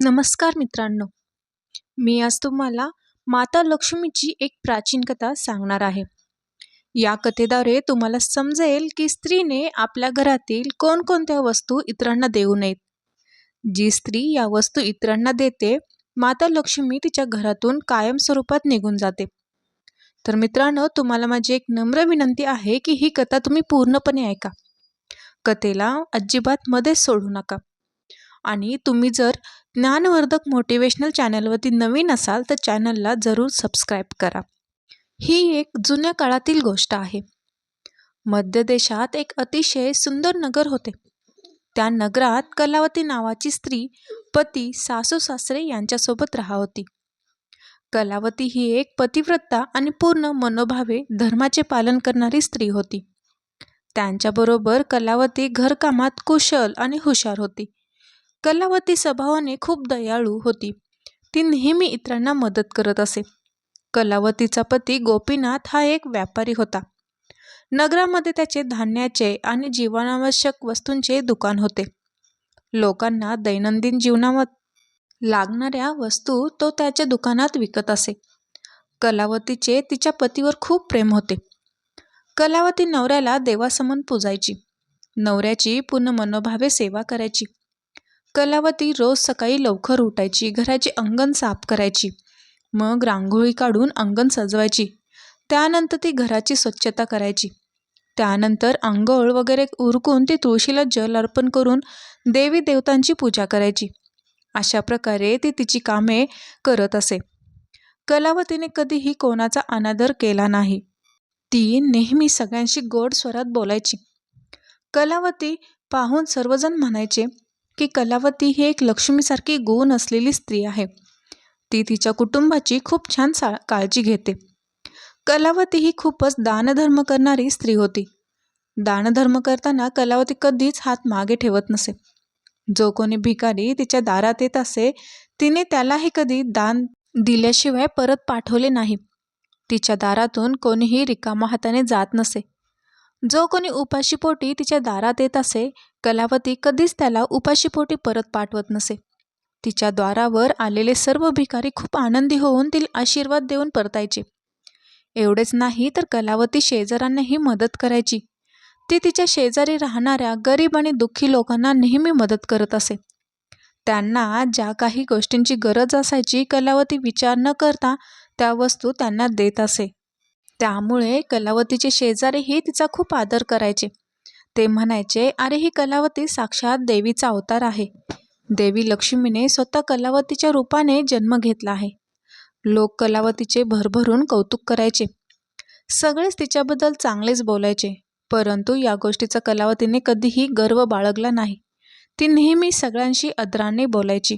नमस्कार मित्रांनो. मी आज तुम्हाला माता लक्ष्मीची एक प्राचीन कथा सांगणार आहे. या कथेद्वारे तुम्हाला समजेल की स्त्रीने आपल्या घरातील कोणकोणत्या वस्तू इतरांना देऊ नयेत. जी स्त्री या वस्तू इतरांना देते माता लक्ष्मी तिच्या घरातून कायम स्वरूपात निघून जाते. तर मित्रांनो तुम्हाला माझी एक नम्र विनंती आहे की ही कथा तुम्ही पूर्णपणे ऐका. कथेला अजिबात मध्येच सोडू नका. आणि तुम्ही जर ज्ञानवर्धक मोटिवेशनल चॅनलवरती नवीन असाल तर चॅनलला जरूर सबस्क्राईब करा. ही एक जुन्या काळातील गोष्ट आहे. मध्य देशात एक अतिशय सुंदर नगर होते. त्या नगरात कलावती नावाची स्त्री पती सासू सासरे यांच्यासोबत राहा होती. कलावती ही एक पतिव्रता आणि पूर्ण मनोभावे धर्माचे पालन करणारी स्त्री होती. त्यांच्याबरोबर कलावती घरकामात कुशल आणि हुशार होती. कलावती स्वभावाने खूप दयाळू होती. ती नेहमी इतरांना मदत करत असे. कलावतीचा पती गोपीनाथ हा एक व्यापारी होता. नगरामध्ये त्याचे धान्याचे आणि जीवनावश्यक वस्तूंचे दुकान होते. लोकांना दैनंदिन जीवनात लागणाऱ्या वस्तू तो त्याच्या दुकानात विकत असे. कलावतीचे तिच्या पतीवर खूप प्रेम होते. कलावती नवऱ्याला देवासमन पूजायची. नवऱ्याची पूर्ण मनोभावे सेवा करायची. कलावती रोज सकाळी लवकर उठायची घराचे अंगण साफ करायची मग रांगोळी काढून अंगण सजवायची. त्यानंतर ती घराची स्वच्छता करायची. त्यानंतर आंघोळ वगैरे उरकून ती तुळशीला जल अर्पण करून देवी देवतांची पूजा करायची. अशा प्रकारे ती तिची कामे करत असे. कलावतीने कधीही कोणाचा अनादर केला नाही. ती नेहमी सगळ्यांशी गोड स्वरात बोलायची. कलावती पाहून सर्वजण म्हणायचे की कलावती ही एक लक्ष्मीसारखी गुण असलेली स्त्री आहे. ती तिच्या कुटुंबाची खूप छान सा काळजी घेते. कलावती ही खूपच दानधर्म करणारी स्त्री होती. दानधर्म करताना कलावती कधीच हात मागे ठेवत नसे. जो कोणी भिकारी तिच्या दारात येत असे तिने त्यालाही कधी दान दिल्याशिवाय परत पाठवले नाही. तिच्या दारातून कोणीही रिकामा हाताने जात नसे. जो कोणी उपाशीपोटी तिच्या दारात येत असे कलावती कधीच त्याला उपाशीपोटी परत पाठवत नसे. तिच्या द्वारावर आलेले सर्व भिकारी खूप आनंदी होऊन तिला आशीर्वाद देऊन परतायचे. एवढेच नाही तर कलावती शेजाऱ्यांनाही मदत करायची. ती तिच्या शेजारी राहणाऱ्या गरीब आणि दुःखी लोकांना नेहमी मदत करत असे. त्यांना ज्या काही गोष्टींची गरज असायची कलावती विचार न करता त्या वस्तू त्यांना देत असे. त्यामुळे कलावतीचे शेजारीही तिचा खूप आदर करायचे. ते म्हणायचे अरे ही कलावती साक्षात देवीचा अवतार आहे. देवी लक्ष्मीने स्वतः कलावतीच्या रूपाने जन्म घेतला आहे. लोक कलावतीचे भरभरून कौतुक करायचे. सगळेच तिच्याबद्दल चांगलेच बोलायचे. परंतु या गोष्टीचा कलावतीने कधीही गर्व बाळगला नाही. ती नेहमी सगळ्यांशी अदराने बोलायची.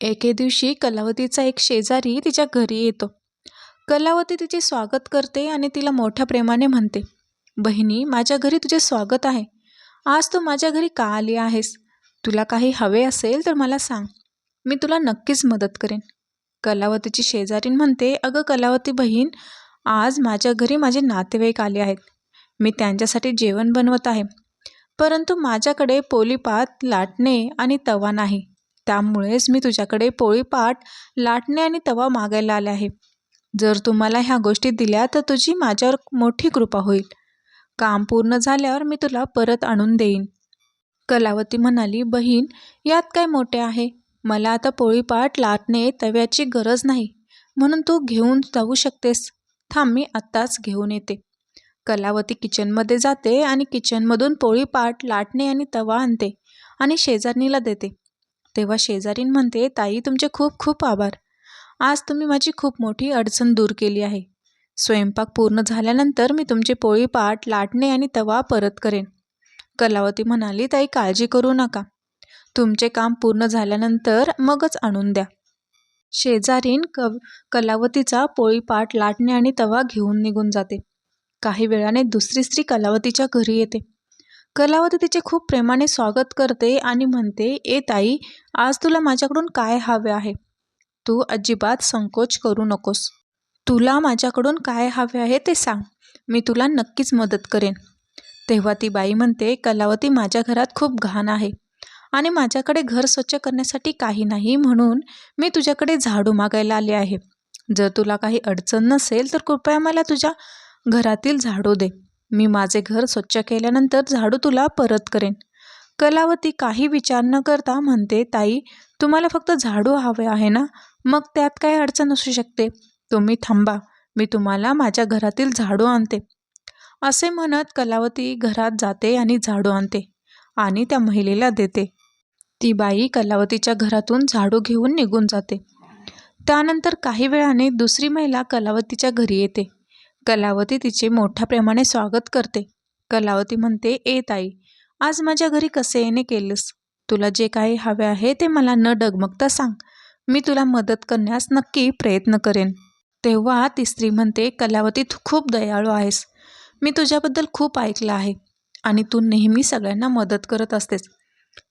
एके दिवशी कलावतीचा एक शेजारी तिच्या घरी येतो. कलावती तिचे स्वागत करते आणि तिला मोठ्या प्रेमाने म्हणते. बहिणी माझ्या घरी तुझे स्वागत आहे. आज तू माझ्या घरी का आली आहेस? तुला काही हवे असेल तर मला सांग. मी तुला नक्कीच मदत करेन. कलावतीची शेजारीन म्हणते अगं कलावती बहीण आज माझ्या घरी माझे नातेवाईक आले आहेत. मी त्यांच्यासाठी जेवण बनवत आहे. परंतु माझ्याकडे पोळीपात लाटणे आणि तवा नाही. त्यामुळेच मी तुझ्याकडे पोळीपाट लाटणे आणि तवा मागायला आले आहे. जर तुम्हाला ह्या गोष्टी दिल्या तर तुझी माझ्यावर मोठी कृपा होईल. काम पूर्ण झाल्यावर मी तुला परत आणून देईन. कलावती म्हणाली बहीण यात काय मोठे आहे? मला आता पोळीपाट लाटणे तव्याची गरज नाही. म्हणून तू घेऊन जाऊ शकतेस. थांब मी आत्ताच घेऊन येते. कलावती किचनमध्ये जाते आणि किचनमधून पोळीपाट लाटणे आणि तवा आणते आणि शेजारणीला देते. तेव्हा शेजारीन म्हणते ताई तुमचे खूप खूप आभार. आज तुम्ही माझी खूप मोठी अडचण दूर केली आहे. स्वयंपाक पूर्ण झाल्यानंतर मी तुमचे पोळीपाट लाटणे आणि तवा परत करेन. कलावती म्हणाली ताई काळजी करू नका. तुमचे काम पूर्ण झाल्यानंतर मगच आणून द्या. शेजारीन क कलावतीचा पोळीपाट लाटणे आणि तवा घेऊन निघून जाते. काही वेळाने दुसरी स्त्री कलावतीच्या घरी येते. कलावती तिचे खूप प्रेमाने स्वागत करते आणि म्हणते ए ताई आज तुला माझ्याकडून काय हवे आहे? तू अजिबात संकोच करू नकोस. तुला माझ्याकडून काय हवे आहे ते सांग. मी तुला नक्कीच मदत करेन. तेव्हा ती बाई म्हणते कलावती माझ्या घरात खूप घाण आहे आणि माझ्याकडे घर स्वच्छ करण्यासाठी काही नाही म्हणून मी तुझ्याकडे झाडू मागायला आले आहे. जर तुला काही अडचण नसेल तर कृपया मला तुझ्या घरातील झाडू दे. मी माझे घर स्वच्छ केल्यानंतर झाडू तुला परत करेन. कलावती काही विचार न करता म्हणते ताई तुम्हाला फक्त झाडू हवे आहे ना? मग त्यात काय अडचण असू शकते? तुम्ही थांबा मी तुम्हाला माझ्या घरातील झाडू आणते. असे म्हणत कलावती घरात जाते आणि झाडू आणते आणि त्या महिलेला देते. ती बाई कलावतीच्या घरातून झाडू घेऊन निघून जाते. त्यानंतर काही वेळाने दुसरी महिला कलावतीच्या घरी येते. कलावती तिचे मोठ्या प्रेमाने स्वागत करते. कलावती म्हणते ए ताई आज माझ्या घरी कसे येणे केलेस? तुला जे काही हवे आहे ते मला न डगमगता सांग. मी तुला मदत करण्यास नक्की प्रयत्न करेन. तेव्हा ती स्त्री म्हणते कलावती तू खूप दयाळू आहेस. मी तुझ्याबद्दल खूप ऐकलं आहे आणि तू नेहमी सगळ्यांना मदत करत असतेस.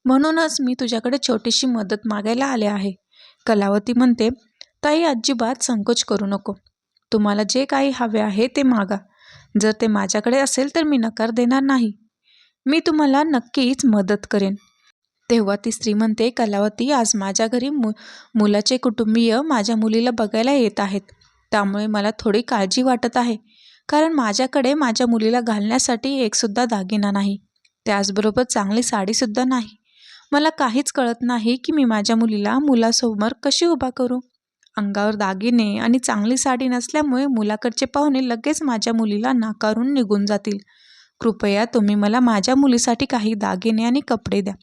म्हणूनच मी तुझ्याकडे छोटीशी मदत मागायला आले आहे. कलावती म्हणते ताई अजिबात संकोच करू नको. तुम्हाला जे काही हवे आहे ते मागा. जर ते माझ्याकडे असेल तर मी नकार देणार नाही. मी तुम्हाला नक्कीच मदत करेन. तेव्हा ती स्त्री म्हणते कलावती आज माझ्या घरी मु मुलाचे कुटुंबीय माझ्या मुलीला बघायला येत आहेत. त्यामुळे मला थोडी काळजी वाटत आहे. कारण माझ्याकडे माझ्या मुलीला घालण्यासाठी एकसुद्धा दागिना नाही. त्याचबरोबर चांगली साडीसुद्धा नाही. मला काहीच कळत नाही की मी माझ्या मुलीला मुलासमोर कशी उभा करू? अंगावर दागिने आणि चांगली साडी नसल्यामुळे मुलाकडचे पाहुणे लगेच माझ्या मुलीला नाकारून निघून जातील. कृपया तुम्ही मला माझ्या मुलीसाठी काही दागिने आणि कपडे द्या.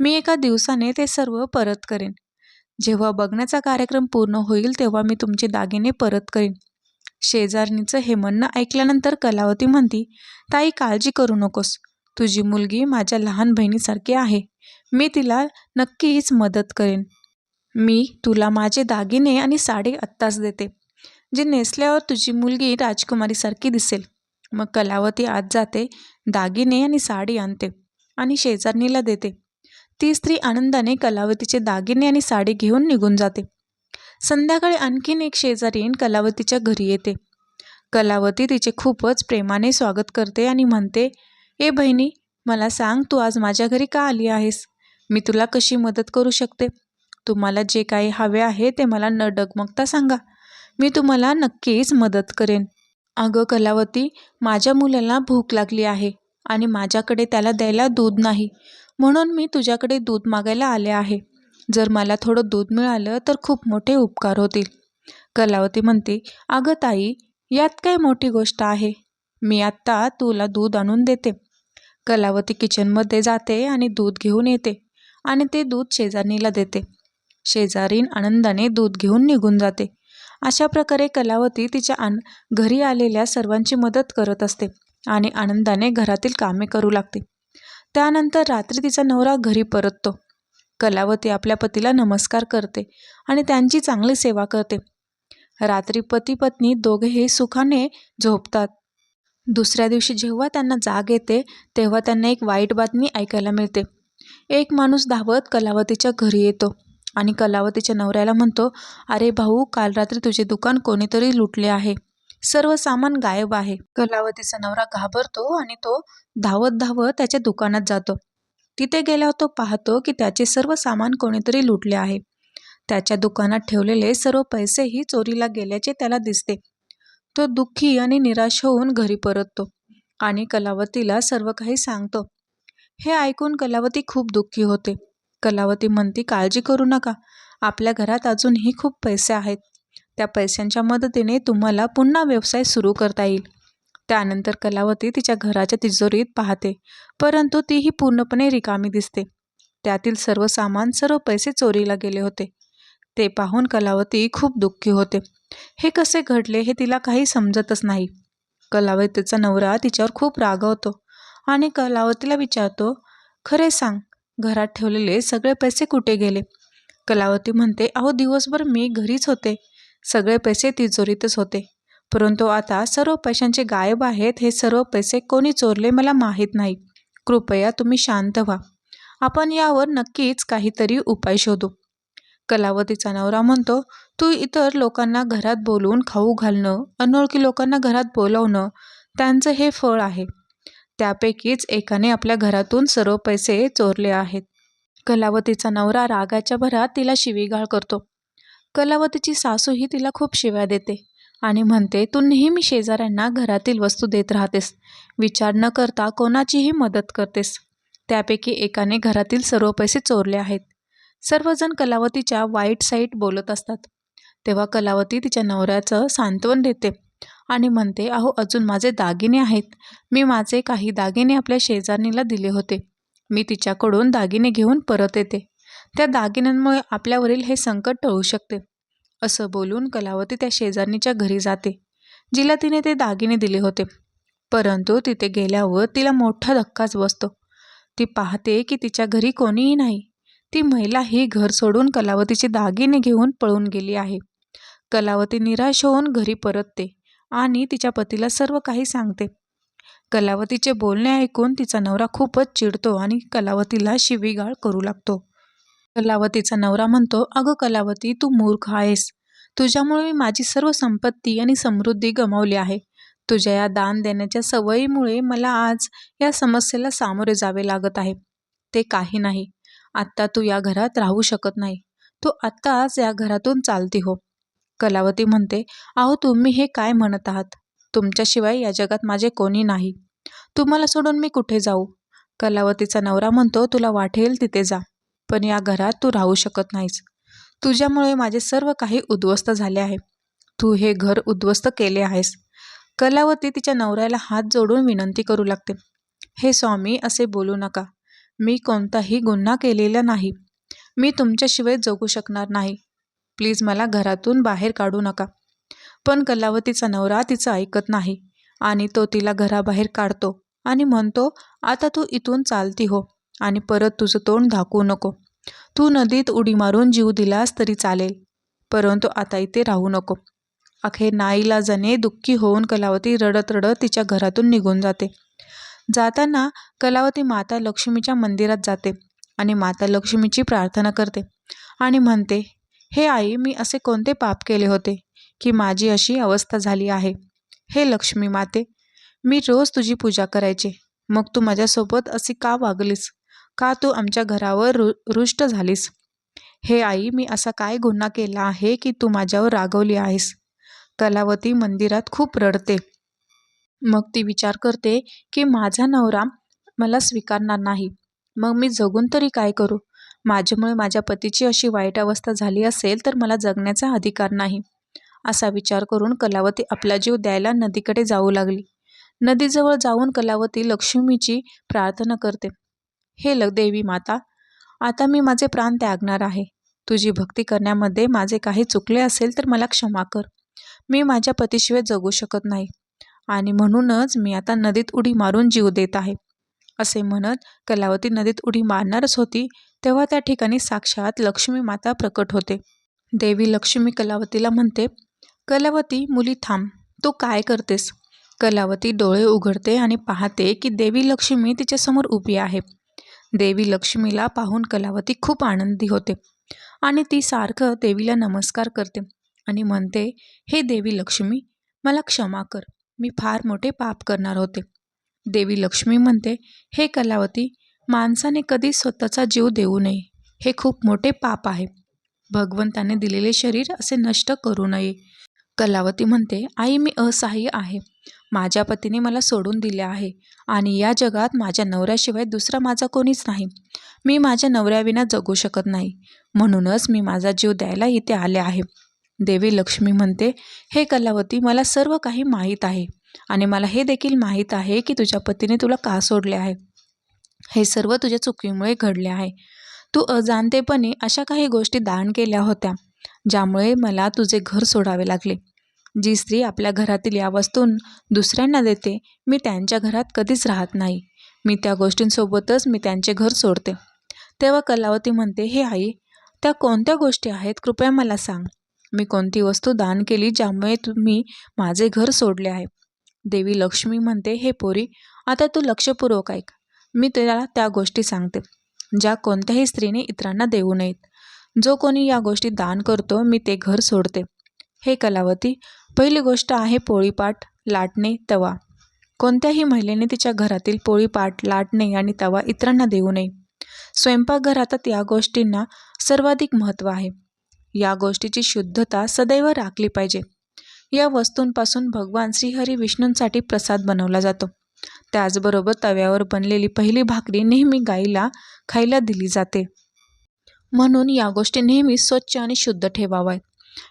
मी एका दिवसाने ते सर्व परत करेन. जेव्हा बघण्याचा कार्यक्रम पूर्ण होईल तेव्हा मी तुमचे दागिने परत करेन. शेजारणीचं हे म्हणणं ऐकल्यानंतर कलावती म्हणती ताई काळजी करू नकोस. तुझी मुलगी माझ्या लहान बहिणीसारखी आहे. मी तिला नक्कीच मदत करेन. मी तुला माझे दागिने आणि साडी आत्ताच देते जे नेसल्यावर तुझी मुलगी राजकुमारीसारखी दिसेल. मग कलावती आत जाते दागिने आणि साडी आणते आणि शेजारणीला देते. ती स्त्री आनंदाने कलावतीचे दागिने आणि साडी घेऊन निघून जाते. संध्याकाळी आणखीन एक शेजारीन कलावतीच्या घरी येते. कलावती तिचे खूपच प्रेमाने स्वागत करते आणि म्हणते ए बहिणी मला सांग तू आज माझ्या घरी का आली आहेस? मी तुला कशी मदत करू शकते? तुम्हाला जे काही हवे आहे ते मला न डगमगता सांगा. मी तुम्हाला नक्कीच मदत करेन. अगं कलावती माझ्या मुलाला भूक लागली आहे आणि माझ्याकडे त्याला द्यायला दूध नाही. म्हणून मी तुझ्याकडे दूध मागायला आले आहे. जर मला थोडं दूध मिळालं तर खूप मोठे उपकार होतील. कलावती म्हणते अगं ताई यात काय मोठी गोष्ट आहे? मी आत्ता तुला दूध आणून देते. कलावती किचनमध्ये जाते आणि दूध घेऊन येते आणि ते दूध शेजारणीला देते. शेजारीन आनंदाने दूध घेऊन निघून जाते. अशा प्रकारे कलावती तिच्या आन घरी आलेल्या सर्वांची मदत करत असते आणि आनंदाने घरातील कामे करू लागते. त्यानंतर रात्री तिचा नवरा घरी परततो. कलावती आपल्या पतीला नमस्कार करते आणि त्यांची चांगली सेवा करते. रात्री पती पत्नी दोघेही सुखाने झोपतात. दुसऱ्या दिवशी जेव्हा त्यांना जाग येते तेव्हा त्यांना एक वाईट बातमी ऐकायला मिळते. एक माणूस धावत कलावतीच्या घरी येतो आणि कलावतीच्या नवऱ्याला म्हणतो अरे भाऊ काल रात्री तुझे दुकान कोणीतरी लुटले आहे. सर्व सामान गायब आहे. कलावतीचा नवरा घाबरतो आणि तो धावत धावत त्याच्या दुकानात जातो. तिथे गेल्यावर तो पाहतो की त्याचे सर्व सामान कोणीतरी लुटले आहे. त्याच्या दुकानात ठेवलेले सर्व पैसेही चोरीला गेल्याचे त्याला दिसते. तो दुःखी आणि निराश होऊन घरी परततो आणि कलावतीला सर्व काही सांगतो. हे ऐकून कलावती खूप दुःखी होते. कलावती म्हणती काळजी करू नका. आपल्या घरात अजूनही खूप पैसे आहेत. त्या पैशांच्या मदतीने तुम्हाला पुन्हा व्यवसाय सुरू करता येईल. त्यानंतर कलावती तिच्या घराच्या तिजोरीत पाहते परंतु तीही पूर्णपणे रिकामी दिसते. त्यातील सर्व सामान सर्व पैसे चोरीला गेले होते. ते पाहून कलावती खूप दुःखी होते. हे कसे घडले हे तिला काही समजतच नाही. कलावतीचा नवरा तिच्यावर खूप रागवतो आणि कलावतीला विचारतो खरे सांग घरात ठेवलेले सगळे पैसे कुठे गेले? कलावती म्हणते अहो दिवसभर मी घरीच होते. सगळे पैसे तिजोरीतच होते. परंतु आता सर्व पैशांचे गायब आहेत हे सर्व पैसे कोणी चोरले मला माहीत नाही. कृपया तुम्ही शांत व्हा. आपण यावर नक्कीच काहीतरी उपाय शोधू. कलावतीचा नवरा म्हणतो तू इतर लोकांना घरात बोलवून खाऊ घालणं अनोळखी लोकांना घरात बोलवणं त्यांचं हे फळ आहे. त्यापैकीच एकाने आपल्या घरातून सर्व पैसे चोरले आहेत. कलावतीचा नवरा रागाच्या भरात तिला शिवीगाळ करतो. कलावतीची सासूही तिला खूप शिव्या देते आणि म्हणते तू नेहमी शेजाऱ्यांना घरातील वस्तू देत राहतेस. विचार न करता कोणाचीही मदत करतेस. त्यापैकी एकाने घरातील सर्व पैसे चोरले आहेत. सर्वजण कलावतीच्या वाईट साईट बोलत असतात. तेव्हा कलावती तिच्या नवऱ्याचं सांत्वन देते आणि म्हणते अहो अजून माझे दागिने आहेत. मी माझे काही दागिने आपल्या शेजारणीला दिले होते. मी तिच्याकडून दागिने घेऊन परत येते. त्या दागिन्यांमुळे आपल्यावरील हे संकट टळू शकते. असं बोलून कलावती त्या शेजारणीच्या घरी जाते जिला तिने ते दागिने दिले होते. परंतु तिथे गेल्यावर तिला मोठा धक्काच बसतो. ती पाहते की तिच्या घरी कोणीही नाही. ती महिला ही घर सोडून कलावतीचे दागिने घेऊन पळून गेली आहे. कलावती निराश होऊन घरी परतते आणि तिच्या पतीला सर्व काही सांगते. कलावतीचे बोलणे ऐकून तिचा नवरा खूपच चिडतो आणि कलावतीला शिवीगाळ करू लागतो. कलावतीचा नवरा म्हणतो अगं कलावती तू मूर्ख आहेस. तुझ्यामुळे मी माझी सर्व संपत्ती आणि समृद्धी गमावली आहे. तुझ्या या दान देण्याच्या सवयीमुळे मला आज या समस्येला सामोरे जावे लागत आहे. ते काही नाही. आत्ता तू या घरात राहू शकत नाही. तू आत्ताच या घरातून चालती हो. कलावती म्हणते अहो तुम्ही हे काय म्हणत आहात? तुमच्याशिवाय या जगात माझे कोणी नाही. तुम्हाला सोडून मी कुठे जाऊ? कलावतीचा नवरा म्हणतो तुला वाटेल तिथे जा. पण या घरात तू राहू शकत नाहीस. तुझ्यामुळे माझे सर्व काही उद्ध्वस्त झाले आहे. तू हे घर उद्ध्वस्त केले आहेस. कलावती तिच्या नवऱ्याला हात जोडून विनंती करू लागते. हे स्वामी असे बोलू नका. मी कोणताही गुन्हा केलेला नाही. मी तुमच्याशिवाय जगू शकणार नाही. प्लीज मला घरातून बाहेर काढू नका. पण कलावतीचा नवरा तिचं ऐकत नाही. आणि तो तिला घराबाहेर काढतो आणि म्हणतो आता तू इथून चालती हो. आणि परत तुझं तोंड धाकू नको. तू नदीत उडी मारून जीव दिलास तरी चालेल परंतु आता इथे राहू नको. अखेर जणे दुःखी होऊन कलावती रडत रडत तिच्या घरातून निघून जाते. जाताना कलावती माता लक्ष्मीच्या मंदिरात जाते आणि माता लक्ष्मीची प्रार्थना करते आणि म्हणते हे आई मी असे कोणते पाप केले होते की माझी अशी अवस्था झाली आहे? हे लक्ष्मी माते मी रोज तुझी पूजा करायचे. मग तू माझ्यासोबत अशी का वागलीस? का तू आमच्या घरावर रु रुष्ट झालीस? हे आई मी असा काय गुन्हा केला आहे की तू माझ्यावर रागवली आहेस? कलावती मंदिरात खूप रडते. मग ती विचार करते की माझा नवरा मला स्वीकारणार नाही. मग मी जगून तरी काय करू? माझ्यामुळे माझ्या पतीची अशी वाईट अवस्था झाली असेल तर मला जगण्याचा अधिकार नाही. असा विचार करून कलावती आपला जीव द्यायला नदीकडे जाऊ लागली. नदीजवळ जाऊन कलावती लक्ष्मीची प्रार्थना करते. हे ल देवी माता आता मी माझे प्राण त्यागणार आहे. तुझी भक्ती करण्यामध्ये माझे काही चुकले असेल तर मला क्षमा कर. मी माझ्या पतीशिवाय जगू शकत नाही आणि म्हणूनच मी आता नदीत उडी मारून जीव देत आहे. असे म्हणत कलावती नदीत उडी मारणारच होती तेव्हा त्या ठिकाणी साक्षात लक्ष्मी माता प्रकट होते. देवी लक्ष्मी कलावतीला म्हणते कलावती मुली थांब. तू काय करतेस? कलावती डोळे उघडते आणि पाहते की देवी लक्ष्मी तिच्यासमोर उभी आहे. देवी लक्ष्मीला पाहून कलावती खूप आनंदी होते. आणि ती सारखं देवीला नमस्कार करते आणि म्हणते हे देवी लक्ष्मी मला क्षमा कर. मी फार मोठे पाप करणार होते. देवी लक्ष्मी म्हणते हे कलावती माणसाने कधी स्वतःचा जीव देऊ नये. हे खूप मोठे पाप आहे. भगवंताने दिलेले शरीर असे नष्ट करू नये. कलावती म्हणते आई मी असहाय्य आहे. माझ्या पतीने मला सोडून दिले आहे आणि या जगात माझ्या नवऱ्याशिवाय दुसरा माझा कोणीच नाही. मी माझ्या नवऱ्याविना जगू शकत नाही. म्हणूनच मी माझा जीव द्यायला इथे आले आहे. देवी लक्ष्मी म्हणते हे कलावती मला सर्व काही माहीत आहे आणि मला हे देखील माहीत आहे की तुझ्या पतीने तुला का सोडले आहे? हे सर्व तुझ्या चुकीमुळे घडले आहे. तू अजाणतेपणे अशा काही गोष्टी दान केल्या होत्या ज्यामुळे मला तुझे घर सोडावे लागले. जी स्त्री आपल्या घरातील या वस्तू दुसऱ्यांना देते मी त्यांच्या घरात कधीच राहत नाही. मी त्या गोष्टींसोबतच मी त्यांचे घर सोडते. तेव्हा कलावती म्हणते हे आई त्या कोणत्या गोष्टी आहेत? कृपया मला सांग. मी कोणती वस्तू दान केली ज्यामुळे तुम्ही माझे घर सोडले आहे? देवी लक्ष्मी म्हणते हे पोरी आता तू लक्षपूर्वक ऐक. मी त्याला त्या गोष्टी सांगते ज्या कोणत्याही स्त्रीने इतरांना देऊ नयेत. जो कोणी या गोष्टी दान करतो मी ते घर सोडते. हे कलावती पहिली गोष्ट आहे पोळीपाट लाटणे तवा. कोणत्याही महिलेने तिच्या घरातील पोळीपाट लाटणे आणि तवा इतरांना देऊ नये. स्वयंपाकघरात या गोष्टींना सर्वाधिक महत्त्व आहे. या गोष्टीची शुद्धता सदैव राखली पाहिजे. या वस्तूंपासून भगवान श्रीहरी विष्णूंसाठी प्रसाद बनवला जातो. त्याचबरोबर तव्यावर बनलेली पहिली भाकरी नेहमी गाईला खायला दिली जाते. म्हणून या गोष्टी नेहमी स्वच्छ आणि शुद्ध ठेवाव्यात.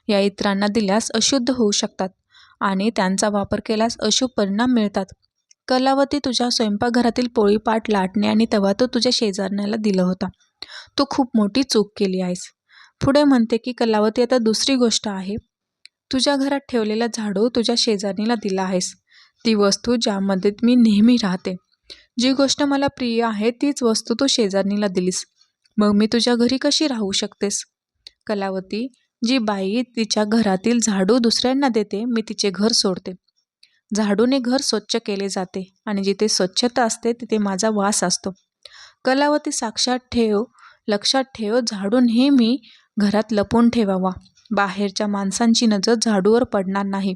या इतरांना दिल्यास अशुद्ध होऊ शकतात आणि त्यांचा वापर केल्यास अशुभ परिणाम मिळतात. कलावती तुझ्या स्वयंपाकघरातील पोळीपाट लाटणे आणि तवा तो तुझ्या शेजारण्याला दिला होता. तू खूप मोठी चूक केली आहेस. पुढे म्हणते की कलावती आता दुसरी गोष्ट आहे. तुझ्या घरात ठेवलेला झाडू तुझ्या शेजारणीला दिला आहेस. ती वस्तू ज्यामध्ये मी नेहमी राहते. जी गोष्ट मला प्रिय आहे तीच वस्तू तू शेजारणीला दिलीस. मग मी तुझ्या घरी कशी राहू शकतेस? कलावती जी बाई तिच्या घरातील झाडू दुसऱ्यांना देते मी तिचे घर सोडते. झाडूने घर स्वच्छ केले जाते आणि जिथे स्वच्छता असते तिथे माझा वास असतो. कलावती साक्षात ठेव लक्षात ठेव झाडू नेहमी घरात लपून ठेवावा. बाहेरच्या माणसांची नजर झाडूवर पडणार नाही.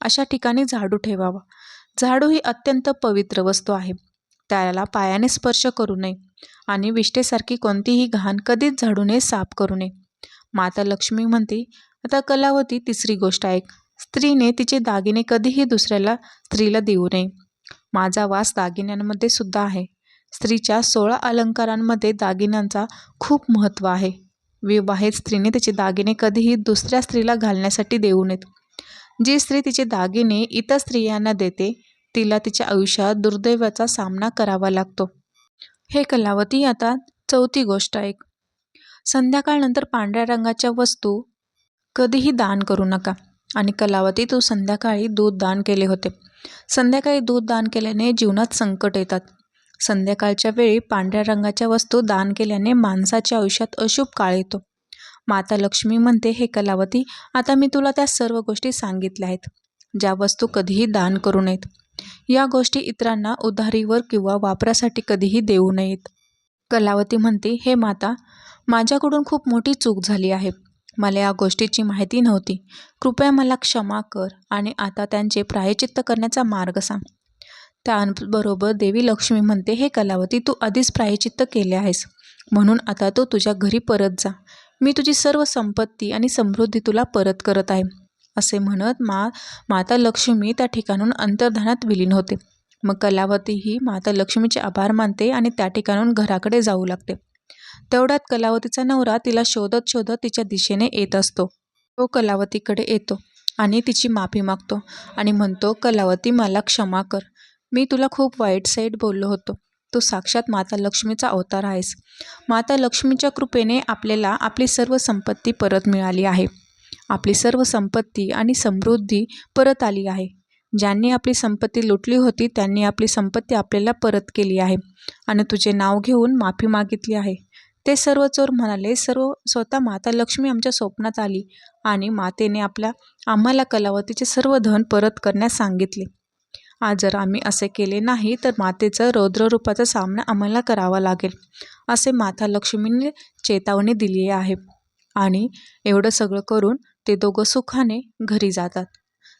अशा ठिकाणी झाडू ठेवावा. झाडू ही अत्यंत पवित्र वस्तू आहे. त्याला पायाने स्पर्श करू नये आणि विष्टेसारखी कोणतीही घाण कधीच झाडूने साफ करू नये. माता लक्ष्मी म्हणते आता कलावती तिसरी गोष्ट ऐक. स्त्रीने तिचे दागिने कधीही दुसऱ्याला स्त्रीला देऊ नये. माझा वास दागिन्यांमध्ये सुद्धा आहे. स्त्रीच्या सोळा अलंकारांमध्ये दागिन्यांचा खूप महत्त्व आहे. विवाहित स्त्रीने तिचे दागिने कधीही दुसऱ्या स्त्रीला घालण्यासाठी देऊ नयेत. जी स्त्री तिचे दागिने इतर स्त्रियांना देते तिला तिच्या आयुष्यात दुर्दैवाचा सामना करावा लागतो. हे कलावती आता चौथी गोष्ट ऐक. संध्याकाळनंतर पांढऱ्या रंगाच्या वस्तू कधीही दान करू नका. आणि कलावती तू संध्याकाळी दूध दान केले होते. संध्याकाळी दूध दान केल्याने जीवनात संकट येतात. संध्याकाळच्या वेळी पांढऱ्या रंगाच्या वस्तू दान केल्याने माणसाच्या आयुष्यात अशुभ काळ येतो. माता लक्ष्मी म्हणते हे कलावती आता मी तुला त्या सर्व गोष्टी सांगितल्या आहेत ज्या वस्तू कधीही दान करू नयेत. या गोष्टी इतरांना उधारीवर किंवा वापरासाठी कधीही देऊ नयेत. कलावती म्हणते हे माता माझ्याकडून खूप मोठी चूक झाली आहे. मला या गोष्टीची माहिती नव्हती. कृपया मला क्षमा कर आणि आता त्यांचे प्रायचित्त करण्याचा मार्ग सांग. त्याबरोबर देवी लक्ष्मी म्हणते हे कलावती तू आधीच प्रायचित्त केले आहेस. म्हणून आता तू तुझ्या घरी परत जा. मी तुझी सर्व संपत्ती आणि समृद्धी तुला परत करत आहे. असे म्हणत मा माता लक्ष्मी त्या ठिकाणून अंतर्धानात विलीन होते. मग कलावती ही माता लक्ष्मीचे आभार मानते आणि त्या ठिकाणून घराकडे जाऊ लागते. तेवढ्यात कलावतीचा नवरा तिला शोधत शोधत तिच्या दिशेने येत असतो. तो कलावतीकडे येतो आणि तिची माफी मागतो आणि म्हणतो कलावती मला क्षमा कर. मी तुला खूप वाईट साईट बोललो होतो. तू साक्षात माता लक्ष्मीचा अवतार आहेस. माता लक्ष्मीच्या कृपेने आपल्याला आपली सर्व संपत्ती परत मिळाली आहे. आपली सर्व संपत्ती आणि समृद्धी परत आली आहे. ज्यांनी आपली संपत्ती लुटली होती त्यांनी आपली संपत्ती आपल्याला परत केली आहे. आणि तुझे नाव घेऊन माफी मागितली आहे. ते सर्व चोर म्हणाले सर्व स्वतः माता लक्ष्मी आमच्या स्वप्नात आली आणि मातेने आपल्या आम्हाला कलावतीचे सर्व धन परत करण्यास सांगितले. आज जर आम्ही असे केले नाही तर मातेचं रौद्ररूपाचा सामना आम्हाला करावा लागेल असे माता लक्ष्मीने चेतावणी दिली आहे. आणि एवढं सगळं करून ते दोघं सुखाने घरी जातात.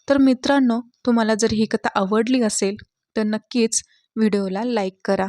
तर मित्रांनो तुम्हाला जर ही कथा आवडली असेल तर नक्कीच व्हिडिओला लाईक करा.